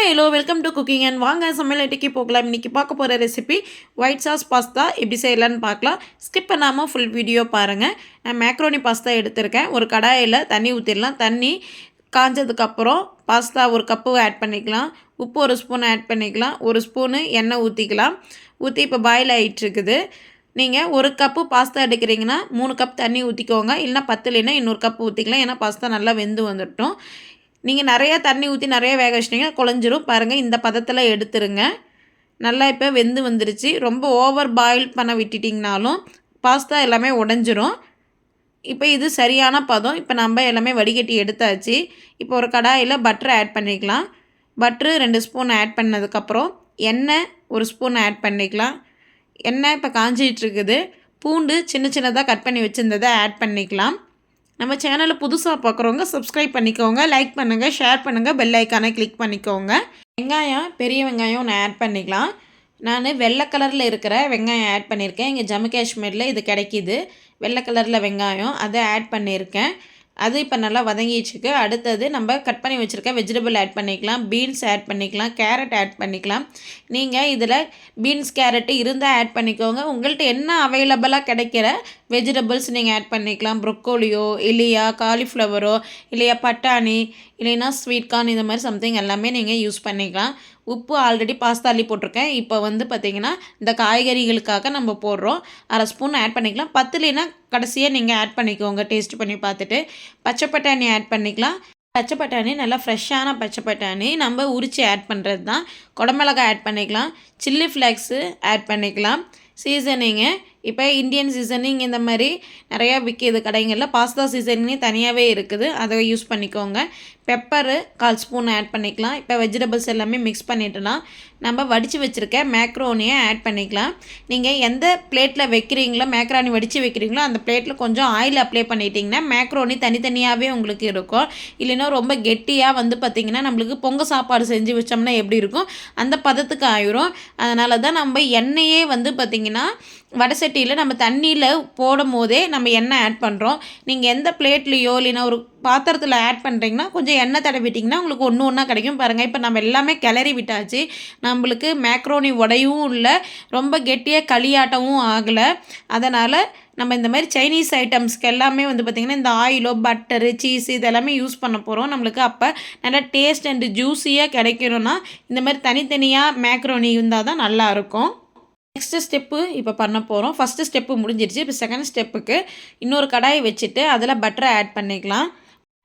Hi hello welcome to cooking and வாங்க சமையலட்டிக்கு போகலாம். இன்றைக்கி பார்க்க போகிற ரெசிபி ஒயிட் சாஸ் பாஸ்தா எப்படி செய்யலான்னு பார்க்கலாம். ஸ்கிப் பண்ணாமல் ஃபுல் வீடியோ பாருங்கள் நான் மேக்ரோனி பாஸ்தா எடுத்திருக்கேன். ஒரு கடாயில் தண்ணி ஊற்றிடலாம் தண்ணி காஞ்சதுக்கப்புறம் பாஸ்தா ஒரு கப்பு ஆட் பண்ணிக்கலாம். உப்பு ஒரு ஸ்பூன் ஆட் பண்ணிக்கலாம். ஒரு ஸ்பூனு எண்ணெய் ஊற்றிக்கலாம் ஊற்றி இப்போ பாயில் ஆகிட்டுருக்குது நீங்கள் ஒரு கப்பு பாஸ்தா எடுக்கிறீங்கன்னா மூணு கப் தண்ணி ஊற்றிக்கோங்க இல்லைனா பத்து இல்லைன்னா இன்னொரு கப் ஊற்றிக்கலாம் ஏன்னா பாஸ்தா நல்லா வெந்து வந்துட்டோம் நீங்கள் நிறையா தண்ணி ஊற்றி நிறைய வேக வச்சிட்டிங்கன்னா குழஞ்சிரும். பாருங்கள் இந்த பதத்தில் எடுத்துருங்க. நல்லா இப்போ வெந்து வந்துருச்சு. ரொம்ப ஓவர் பாயில் பண்ண விட்டுட்டிங்கனாலும் பாஸ்தா எல்லாமே உடஞ்சிரும். இப்போ இது சரியான பதம். இப்போ நம்ம எல்லாமே வடிகட்டி எடுத்தாச்சு. இப்போ ஒரு கடாயில் பட்டர் ஆட் பண்ணிக்கலாம். பட்ரு ரெண்டு ஸ்பூன் ஆட் பண்ணதுக்கப்புறம் எண்ணெய் ஒரு ஸ்பூன் ஆட் பண்ணிக்கலாம். எண்ணெய் இப்போ காஞ்சிகிட்ருக்குது பூண்டு சின்ன சின்னதாக கட் பண்ணி வச்சுருந்ததை ஆட் பண்ணிக்கலாம். நம்ம சேனலை புதுசாக பார்க்குறவங்க சப்ஸ்கிரைப் பண்ணிக்கோங்க லைக் பண்ணுங்கள் ஷேர் பண்ணுங்கள் பெல் ஐக்கானை கிளிக் பண்ணிக்கோங்க. வெங்காயம் பெரிய வெங்காயம் ஒன்று ஆட் பண்ணிக்கலாம். நான் வெள்ளை கலரில் இருக்கிற வெங்காயம் ஆட் பண்ணியிருக்கேன். இங்கே ஜம்மு காஷ்மீரில் இது கிடைக்கிது. வெள்ளை கலரில் வெங்காயம் அதை ஆட் பண்ணியிருக்கேன். அது இப்போ நல்லா வதங்கிச்சுக்கு அடுத்தது நம்ம கட் பண்ணி வச்சுருக்க வெஜிடபிள் ஆட் பண்ணிக்கலாம். பீன்ஸ் ஆட் பண்ணிக்கலாம். கேரட் ஆட் பண்ணிக்கலாம். நீங்கள் இதில் பீன்ஸ் கேரட்டு இருந்தால் ஆட் பண்ணிக்கோங்க. உங்கள்கிட்ட என்ன அவைலபிளாக கிடைக்கிற வெஜிடபிள்ஸ் நீங்கள் ஆட் பண்ணிக்கலாம். ப்ரொக்கோலியோ இல்லையா காலிஃப்ளவரோ இல்லையா பட்டாணி இல்லைன்னா ஸ்வீட் கார்ன் இந்த மாதிரி சம்திங் எல்லாமே நீங்கள் யூஸ் பண்ணிக்கலாம். உப்பு ஆல்ரெடி பாஸ்தாலி போட்டிருக்கேன். இப்போ வந்து பார்த்திங்கன்னா இந்த காய்கறிகளுக்காக நம்ம போடுறோம். அரை ஸ்பூன் ஆட் பண்ணிக்கலாம். பத்துலேனா கடைசியாக நீங்கள் ஆட் பண்ணிக்கோங்க. டேஸ்ட் பண்ணி பார்த்துட்டு பச்சை பட்டாணி ஆட் பண்ணிக்கலாம். பச்சை பட்டாணி நல்லா ஃப்ரெஷ்ஷான பச்சை பட்டாணி நம்ம உரித்து ஆட் பண்ணுறது தான் குடமிளகாய் ஆட் பண்ணிக்கலாம். சில்லி ஃப்ளேக்ஸு ஆட் பண்ணிக்கலாம். சீசனிங்கு இப்போ இந்தியன் சீசனிங் இந்த மாதிரி நிறையா விற்கிது கடைங்களில் பாஸ்தா சீசனிங் தனியாகவே இருக்குது. அதை யூஸ் பண்ணிக்கோங்க. பெப்பரு கால் ஸ்பூன் ஆட் பண்ணிக்கலாம். இப்போ வெஜிடபிள்ஸ் எல்லாமே மிக்ஸ் பண்ணிட்டலாம் நம்ம வடித்து வச்சுருக்க மேக்ரோனியை ஆட் பண்ணிக்கலாம். நீங்கள் எந்த பிளேட்டில் வைக்கிறீங்களோ மேக்ரானி வடித்து வைக்கிறீங்களோ அந்த பிளேட்டில் கொஞ்சம் ஆயில் அப்ளை பண்ணிட்டீங்கன்னா மேக்ரோனி தனித்தனியாகவே உங்களுக்கு இருக்கும். இல்லைன்னா ரொம்ப கெட்டியாக வந்து பார்த்திங்கன்னா நம்மளுக்கு பொங்கல் சாப்பாடு செஞ்சு வச்சோம்னா எப்படி இருக்கும்? அந்த பதத்துக்கு ஆயிரும். அதனால தான் நம்ம எண்ணெயே வந்து பார்த்திங்கன்னா வடை சட்டியில் நம்ம தண்ணியில் போடும் போதே நம்ம எண்ணெய் ஆட் பண்ணுறோம் நீங்கள் எந்த பிளேட்லேயோ இல்லைன்னா ஒரு பாத்திரத்தில் ஆட் பண்ணுறீங்கன்னா கொஞ்சம் எண்ணெய் தடவிட்டிங்கன்னா உங்களுக்கு ஒன்று ஒன்றா கிடைக்கும். பாருங்கள் இப்போ நம்ம எல்லாமே கிளறி விட்டாச்சு. நம்மளுக்கு மேக்ரோனி உடையும் இல்லை ரொம்ப கெட்டியாக களியாட்டமும் ஆகலை. அதனால் நம்ம இந்த மாதிரி சைனீஸ் ஐட்டம்ஸ்க்கு எல்லாமே வந்து பார்த்திங்கன்னா இந்த ஆயிலோ பட்டரு சீஸ் இதெல்லாமே யூஸ் பண்ண போகிறோம் நம்மளுக்கு அப்போ நல்லா டேஸ்ட் அண்டு ஜூஸியாக கிடைக்கணும்னா இந்த மாதிரி தனித்தனியாக மேக்ரோனி இருந்தால் தான் நல்லாயிருக்கும் நெக்ஸ்ட்டு ஸ்டெப்பு இப்போ பண்ண போகிறோம் ஃபஸ்ட்டு ஸ்டெப்பு முடிஞ்சிருச்சு. இப்போ செகண்ட் ஸ்டெப்புக்கு இன்னொரு கடாயை வச்சுட்டு அதில் பட்டரை ஆட் பண்ணிக்கலாம்.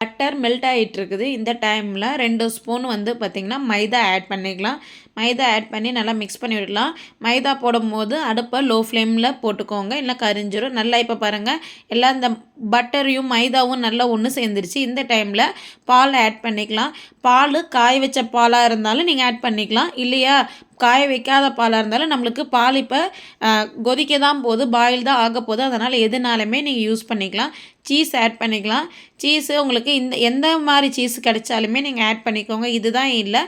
பட்டர் மெல்ட் ஆகிட்டு இருக்குது இந்த டைமில் ரெண்டு ஸ்பூன் வந்து பார்த்திங்கன்னா மைதா ஆட் பண்ணிக்கலாம். மைதா ஆட் பண்ணி நல்லா மிக்ஸ் பண்ணி விடலாம். மைதா போடும்போது அடுப்பை லோ ஃப்ளேமில் போட்டுக்கோங்க. இல்லை கரிஞ்சிரும். நல்லா இப்போ பாருங்கள் எல்லாம் இந்த பட்டரையும் மைதாவும் நல்லா ஒன்று சேர்ந்துருச்சு. இந்த டைமில் பால் ஆட் பண்ணிக்கலாம். பால் காய வச்ச பாலாக இருந்தாலும் நீங்கள் ஆட் பண்ணிக்கலாம். இல்லையா? காய வைக்காத பாலாக இருந்தாலும் நம்மளுக்கு பால் இப்போ கொதிக்க தான் போகுது. பாயில் தான் ஆக போகுது. அதனால் எதுனாலுமே நீங்கள் யூஸ் பண்ணிக்கலாம். சீஸ் ஆட் பண்ணிக்கலாம். சீஸு உங்களுக்கு இந்த எந்த மாதிரி சீஸ் கிடைச்சாலுமே நீங்கள் ஆட் பண்ணிக்கோங்க. இதுதான் இல்லை.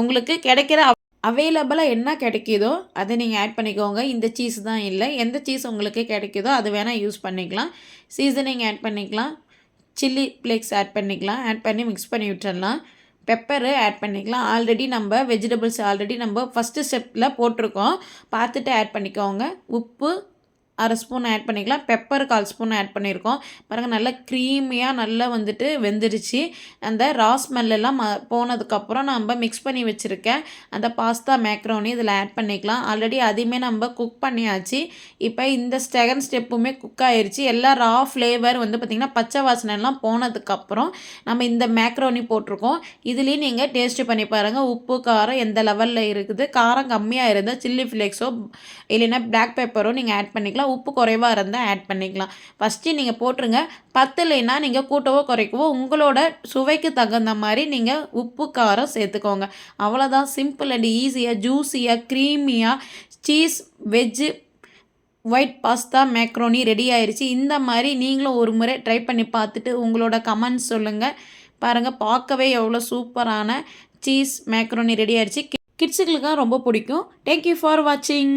உங்களுக்கு கிடைக்கிற அவைலபிளாக என்ன கிடைக்கிதோ அதை நீங்கள் ஆட் பண்ணிக்கோங்க. இந்த சீஸ் தான் இல்லை. எந்த சீஸ் உங்களுக்கு கிடைக்குதோ அது வேணால் யூஸ் பண்ணிக்கலாம். சீசனிங் ஆட் பண்ணிக்கலாம். சில்லி ஃப்ளேக்ஸ் ஆட் பண்ணிக்கலாம். ஆட் பண்ணி மிக்ஸ் பண்ணி விட்டுடலாம் பெப்பரு ஆட் பண்ணிக்கலாம். ஆல்ரெடி நம்ம வெஜிடபிள்ஸ் ஆல்ரெடி நம்ம ஃபஸ்ட்டு ஸ்டெப்பில் போட்டிருக்கோம். பார்த்துட்டு ஆட் பண்ணிக்கோங்க. உப்பு அரை ஸ்பூன் ஆட் பண்ணிக்கலாம். பெப்பர் கால் ஸ்பூன் ஆட் பண்ணியிருக்கோம். பாருங்கள் நல்லா க்ரீமியாக நல்லா வந்துட்டு வெந்துடுச்சு அந்த ரா ஸ்மெல்லாம் போனதுக்கப்புறம் நம்ம மிக்ஸ் பண்ணி வச்சுருக்கேன். அந்த பாஸ்தா மேக்ரோனி இதில் ஆட் பண்ணிக்கலாம். ஆல்ரெடி அதையுமே நம்ம குக் பண்ணியாச்சு. இப்போ இந்த செகண்ட் ஸ்டெப்புமே குக் ஆயிடுச்சு எல்லா ரா ஃப்ளேவர் வந்து பார்த்திங்கன்னா பச்சை வாசனைலாம் போனதுக்கப்புறம் நம்ம இந்த மேக்ரோனி போட்டிருக்கோம். இதுலேயும் நீங்கள் டேஸ்ட்டு பண்ணி பாருங்கள் உப்பு காரம் எந்த லெவலில் இருக்குது? காரம் கம்மியாக இருந்தால் சில்லி ஃப்ளேக்ஸோ இல்லைன்னா பிளாக் பெப்பரோ நீங்கள் ஆட் பண்ணிக்கலாம். உப்பு குறைவாக இருந்தால் ஆட் பண்ணிக்கலாம். ஃபஸ்ட்டு நீங்கள் போட்டுருங்க. பத்துலைன்னா நீங்கள் கூட்டவோ குறைக்கவோ உங்களோட சுவைக்கு தகுந்த மாதிரி நீங்கள் உப்பு காரம் சேர்த்துக்கோங்க. அவ்வளோதான் சிம்பிள் அண்ட் ஈஸியாக ஜூஸியாக க்ரீமியாக cheese veg white pasta macaroni ready ஆயிடுச்சு இந்த மாதிரி நீங்களும் ஒரு முறை ட்ரை பண்ணி பார்த்துட்டு உங்களோட கமெண்ட்ஸ் சொல்லுங்கள் பாருங்கள் பார்க்கவே எவ்வளோ சூப்பரான சீஸ் மேக்ரோனி ரெடி ஆயிடுச்சு தான் ரொம்ப பிடிக்கும். தேங்க்யூ ஃபார் வாட்சிங்